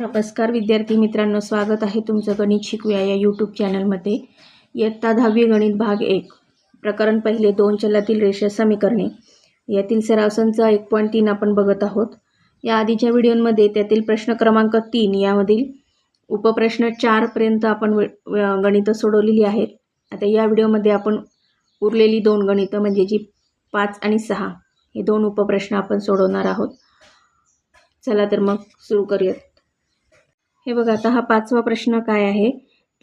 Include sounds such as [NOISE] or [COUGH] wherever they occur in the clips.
नमस्कार विद्यार्थी मित्रांनो स्वागत आहे तुमचं गणित शिकूया या यूट्यूब चॅनलमध्ये इयत्ता दहावी गणित भाग एक प्रकरण पहिले दोन चलातील रेषा समीकरणे. यातील सराव एक पॉईंट तीन आपण बघत आहोत. या आधीच्या व्हिडिओमध्ये त्यातील प्रश्न क्रमांक तीन यामधील उपप्रश्न चारपर्यंत आपण वे- गणितं सोडवलेली आहेत. आता या व्हिडिओमध्ये आपण उरलेली दोन गणितं म्हणजे जी पाच आणि सहा हे दोन उपप्रश्न आपण सोडवणार आहोत. चला तर मग सुरू करूयात. हे बघा आता हा पाचवा प्रश्न काय आहे?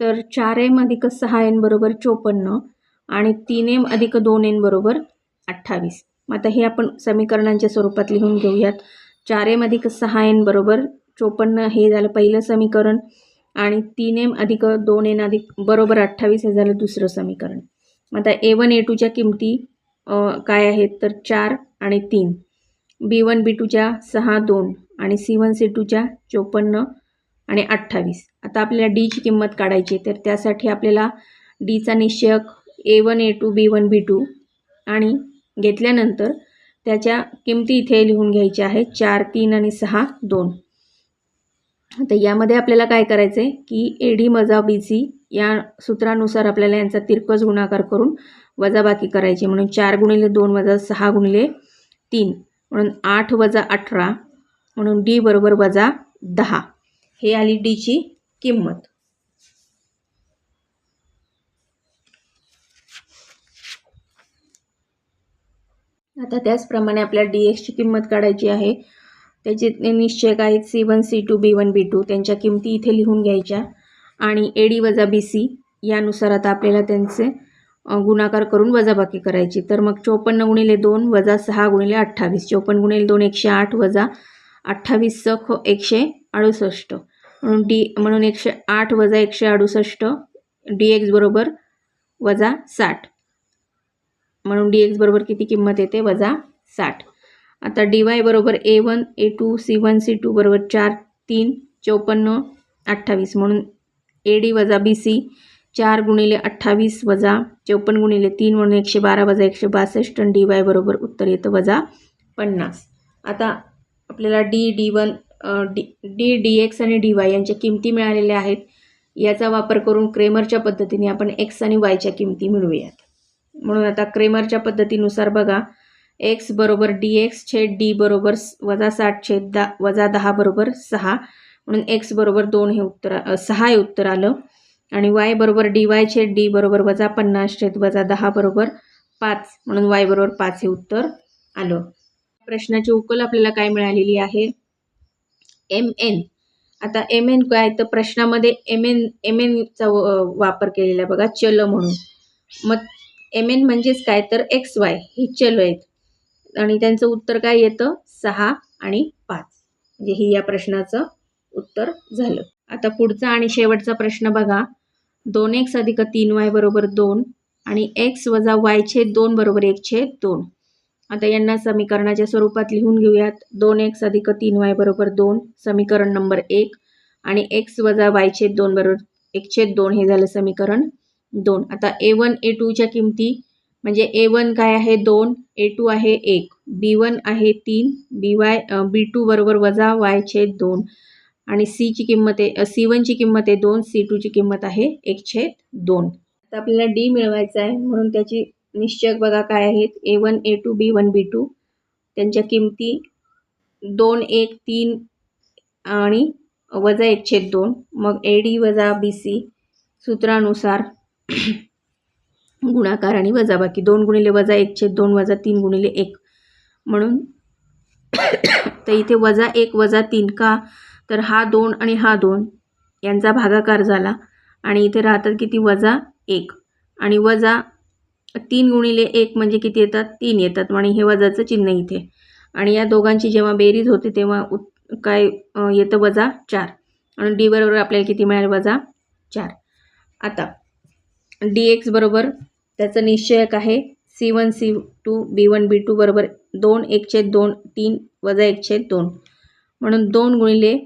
तर चार एम अधिक सहा एन बरोबर चोपन्न आणि तीन एम अधिक दोन एन बरोबर अठ्ठावीस. मग आता हे आपण समीकरणांच्या स्वरूपात लिहून घेऊयात. चार एम अधिक सहा एन बरोबर चोपन्न हे झालं पहिलं समीकरण आणि तीन एम अधिक दोन एन अधिक बरोबर अठ्ठावीस हे झालं दुसरं समीकरण. मग आता ए वन ए टूच्या किमती काय आहेत? तर चार आणि तीन. बी वन बी टूच्या सहा दोन आणि सी वन सी टूच्या चोपन्न आणि अठ्ठावीस. आता आपल्याला डीची किंमत काढायची आहे तर त्यासाठी आपल्याला डीचा निश्चयक A one A two B one B two आणि घेतल्यानंतर त्याच्या किमती इथे लिहून घ्यायच्या आहेत चार तीन आणि सहा दोन. आता यामध्ये आपल्याला काय करायचं आहे की ए डी मजा बी सी या सूत्रानुसार आपल्याला यांचा तिरकस गुणाकार करून वजाबाकी करायची म्हणून चार गुणिले दोन वजा सहा गुणिले तीन. म्हणून आठ वजा अठरा. म्हणून डी बरोबर वजा दहा. हे आली डीची किंमत. आता त्याचप्रमाणे आपल्याला डी एक्सची किंमत काढायची आहे. त्याचे निश्चय निश्चयक आहेत C one C two B one B two त्यांच्या किमती इथे लिहून घ्यायच्या. आणि ए डी वजा बी सी यानुसार आता आपल्याला त्यांचे गुणाकार करून वजाबाकी करायची. तर मग चोपन्न गुणिले दोन वजा सहा गुणिले अठ्ठावीस. चोपन्न गुणिले दोन एकशे आठ वजा अठ्ठावीस सख एकशे अडुसष्ट. डी म्हणून एकशे आठ वजा एकशे अडुसष्ट डी एक्स बरोबर वजा साठ. म्हणून डी एक्स बरोबर किती किंमत येते? वजा साठ. आता डी वाय बरोबर A one A two C one C two बरोबर चार तीन चौपन्न अठ्ठावीस. म्हणून ए डी वजा बी सी चार गुणिले अठ्ठावीस वजा चौपन्न गुणिले तीन म्हणून एकशे बारा वजा एकशे बासष्ट आणि डी वाय बरोबर उत्तर येतं वजा पन्नास. आता आपल्याला D D one D D D X आणि डी वाय यांच्या किमती मिळालेल्या आहेत. याचा वापर करून क्रेमरच्या पद्धतीने आपण एक्स आणि वायच्या किमती मिळवूयात. म्हणून आता क्रेमरच्या पद्धतीनुसार बघा. एक्स बरोबर डी एक्स छेद डी बरोबर वजा साठ छेद दा वजा दहा बरोबर सहा. म्हणून एक्स बरोबर दोन हे उत्तर सहा हे उत्तर आलं. आणि वाय बरोबर डी वाय छेद डी बरोबर वजा पन्नास छेद वजा दहा बरोबर पाच. म्हणून वाय बरोबर पाच हे उत्तर आलं. प्रश्नाची उकल आपल्याला काय मिळालेली आहे? एम एन आता एम एन काय? तर प्रश्नामध्ये एम एन एम एनचा वापर केलेला आहे बघा चल म्हणून. मग एम एन म्हणजेच काय? तर एक्स वाय ही चल आहेत. आणि त्यांचं उत्तर काय येतं? सहा आणि पाच. म्हणजे ही या प्रश्नाचं उत्तर झालं. आता पुढचा आणि शेवटचा प्रश्न बघा. दोन एक्स अधिक तीन वाय बरोबर दोन आणि एक्स वजा वाय छेद दोन बरोबर एक छेद दोन. आता यांना समीकरणाच्या स्वरूपात लिहून घेऊयात. दोन एक्स अधिक तीन वाय बरोबर दोन समीकरण नंबर एक. आणि एक्स वजा वाय छेद दोन बरोबर एक छेद दोन हे झालं समीकरण दोन. आता ए वन ए टूच्या किमती म्हणजे ए वन काय आहे? दोन ए टू आहे एक. बी वन आहे तीन बी वाय बी टू बरोबर वजा वाय छेद दोन. आणि सीची किंमत आहे सी वनची किंमत आहे दोन सी टूची किंमत आहे एक छेद दोन. आता आपल्याला डी मिळवायचा आहे म्हणून त्याची निश्चयक बघा काय आहेत. A one A two B one B two त्यांच्या किमती दोन एक तीन आणि वजा एक छेद दोन. मग ए डी वजा बी सी सूत्रानुसार गुणाकार आणि वजाबाकी. दोन गुणिले वजा एक छेद दोन वजा तीन गुणिले एक. म्हणून [COUGHS] तर इथे वजा एक वजा तीन का? तर हा दोन आणि हा दोन यांचा भागाकार झाला. आणि इथे राहतात किती? वजा एक. आणि वजा तीन गुणिले एक म्हणजे किती येतात? तीन येतात. आणि हे वजाचं चिन्ह इथे. आणि या दोघांची जेव्हा बेरीज होते तेव्हा उत काय येतं वजा चार. आणि डी बरोबर आपल्याला किती मिळाल? वजा चार. आता डी एक्स बरोबर त्याचं निश्चयक आहे. C one C two B one B two बरोबर दोन एक छेद दोन तीन वजा एक छेद दोन. म्हणून दोन गुणिले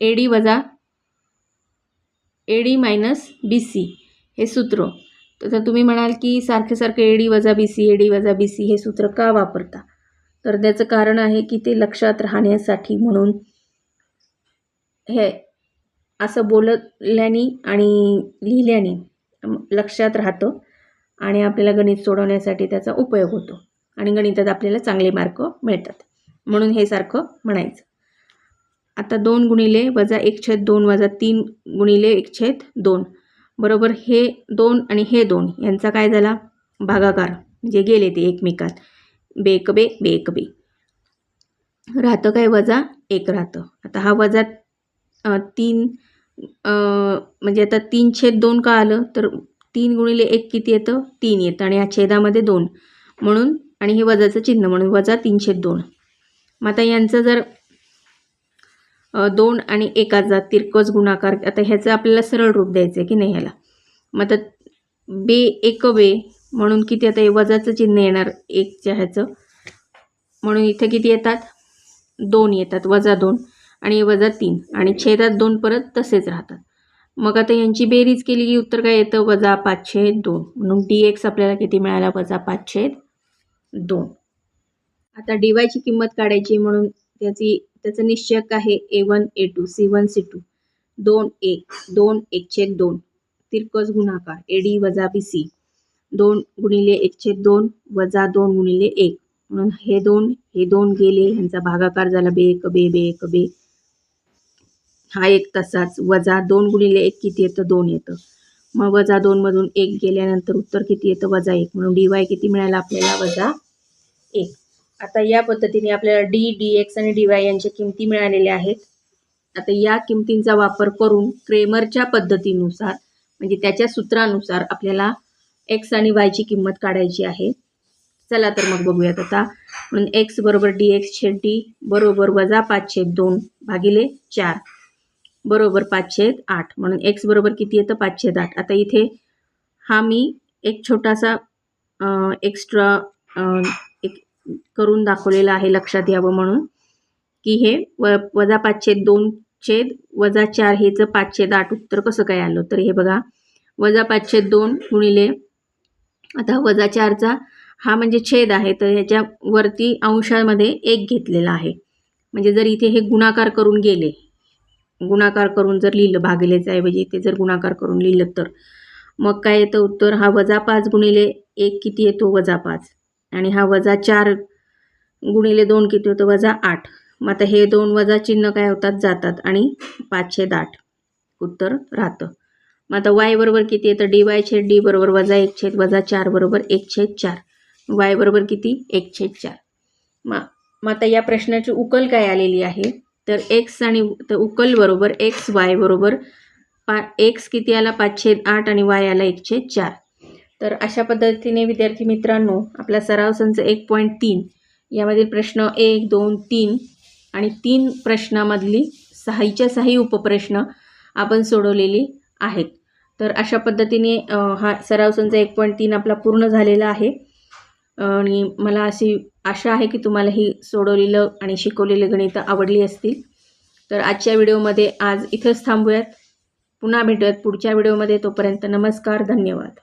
ए डी वजा A D minus B C हे सूत्र. तर तुम्ही म्हणाल की सारखे सारखे ए डी वजा बी सी ए डी वजा बी सी हे सूत्र का वापरता? तर त्याचं कारण आहे की ते लक्षात राहण्यासाठी म्हणून हे असं बोलल्याने आणि लिहिल्याने लक्षात राहतं आणि आपल्याला गणित सोडवण्यासाठी त्याचा उपयोग होतो आणि गणितात आपल्याला चांगले मार्क मिळतात. म्हणून हे सारखं म्हणायचं. आता दोन गुणिले वजा एक छेद दोन वजा तीन गुणिले एक छेद दोन. बरोबर हे दोन आणि हे दोन यांचा काय झाला? भागाकार म्हणजे गेले ते एकमेकात. बेक बे बेक बे. राहतं काय वजा? एक राहतं. आता हा वजा तीन म्हणजे आता तीन छेद दोन का आलं? तर तीन गुणिले एक किती येतं? तीन येतं. आणि या छेदामध्ये दोन. म्हणून आणि हे वजाचं चिन्ह म्हणून वजा तीन छेद दोन. मग आता यांचं जर दोन आणि एकाचा तिरकस गुणाकार आता ह्याचं आपल्याला सरळ रूप द्यायचं आहे की नाही ह्याला? मग आता बे एक बे म्हणून किती आता वजाचं चिन्ह येणार एकच्या ह्याचं? म्हणून इथं किती येतात? दोन येतात वजा दोन आणि वजा तीन आणि छेदात दोन परत तसेच राहतात. मग आता यांची बेरीज केली की उत्तर काय येतं? वजा पाचशे दोन. म्हणून डी एक्स आपल्याला किती मिळाला? वजा पाचशे दोन. आता डी वायची किंमत काढायची म्हणून त्याची त्याचं निश्चयक आहे A one A two C one C two दोन एक दोन एकछेद दोन. तिरकस गुणाकार ए डी वजा बी सी दोन गुणिले एकछेद दोन वजा दोन गुणिले एक. म्हणून हे दोन हे दोन गेले ह्यांचा भागाकार झाला बे एक बे बे एक बे हा एक तसाच वजा दोन गुणिले एक किती येतं? दोन येतं. मग वजा दोनमधून एक गेल्यानंतर उत्तर किती येतं? वजा एक. म्हणून डी वाय किती मिळाला आपल्याला? वजा एक. आता या पद्धतीने आपल्याला डी डी एक्स आणि डी वाय यांच्या किमती मिळालेल्या आहेत. आता या किमतींचा वापर करून क्रेमरच्या पद्धतीनुसार म्हणजे त्याच्या सूत्रानुसार आपल्याला एक्स आणि वायची किंमत काढायची आहे. चला तर मग बघूयात आता. म्हणून एक्स बरोबर डी एक्स छेद डी बरोबर वजा पाच छेद दोन भागिले चार बरोबर पाच छेद आठ. म्हणून एक्स बरोबर किती येतं? पाच छेद आठ. आता इथे हा मी एक छोटासा एक्स्ट्रा करून दाखवलेलं आहे लक्षात यावं म्हणून की हे व वजा पाचशे दोन छेद वजा चार हेचं पाचशे दाट आठ उत्तर कसं काय आलं? तर हे बघा वजा पाचशे दोन गुणिले आता वजा चारचा हा म्हणजे छेद आहे तर ह्याच्या वरती अंशामध्ये एक घेतलेला आहे. म्हणजे जर इथे हे गुणाकार करून गेले गुणाकार करून जर लिहिलं भागिलेच्या ऐवजी इथे जर गुणाकार करून लिहिलं तर मग काय येतं उत्तर? हा वजा पाच गुणिले एक किती येतो? वजा पाच. आणि हा वजा चार गुणिले दोन किती होतं? वजा आठ. मग आता हे दोन वजा चिन्ह काय होतात? जातात. आणि पाचशे दाट उत्तर राहतं. मग आता वाय बरोबर किती येतं? डी वाय छेद डी बरोबर वजा एक छेद वजा चार बरोबर एक छेद चार. वाय बरोबर किती? एक छेद चार. मग मग आता या प्रश्नाची उकल काय आलेली आहे? तर एक्स आणि तर उकल बरोबर एक्स वाय बरोबर पा एक्स किती आला? पाचशे आठ आणि वाय आला एक छेद चार. तर अशा पद्धतीने विद्यार्थी मित्रांनो आपला सराव संच एक पॉईंट तीन. यामधील प्रश्न एक दोन तीन आणि तीन प्रश्नामधली सहाहीच्या सहाही उपप्रश्न आपण सोडवलेली आहेत. तर अशा पद्धतीने हा सराव संच एक पॉईंट तीन आपला पूर्ण झालेला आहे. आणि मला अशी आशा आहे की तुम्हाला ही सोडवलेलं आणि शिकवलेलं गणितं आवडली असतील. तर आजच्या व्हिडिओमध्ये आज इथंच थांबूयात. पुन्हा भेटूयात पुढच्या व्हिडिओमध्ये. तोपर्यंत नमस्कार धन्यवाद.